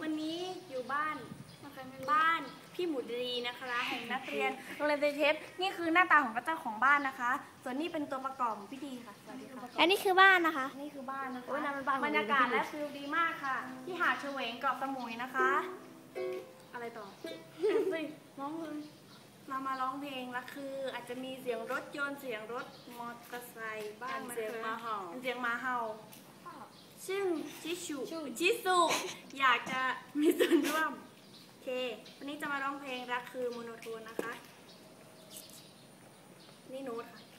วันนี้อยู่บ้านบ้านพี่หมูดีนะคะแห่งนักเรียนโรงเรียนเทปนี่คือหน้าตาของเจ้าของบ้านนะคะ ส่วนนี้เป็นตัวประกอบของพี่ดีค่ะสวัสดีค่ะ อันนี้คือบ้านนะคะ นี่คือบ้านนะคะโอ้ยนั่นมันบ้านของบรรยากาศและฟิลดีมากค่ะ ที่หาดเฉวงเกาะสมุยนะคะ อะไรต่อสิร้องเลยเรามาร้องเพลงแล้วคือ อาจจะมีเสียงรถยนต์เสียงรถมอเตอร์ไซค์บ้างนะคะเสียงหมาเห่าเสียงหมาเห่าซึ่ง ชิชุชิสุอยากจะมีส่วนร่วมโอเค วันนี้จะมาร้องเพลงรักคือโมโนโทนนะคะ นี่โน้ตค่ะ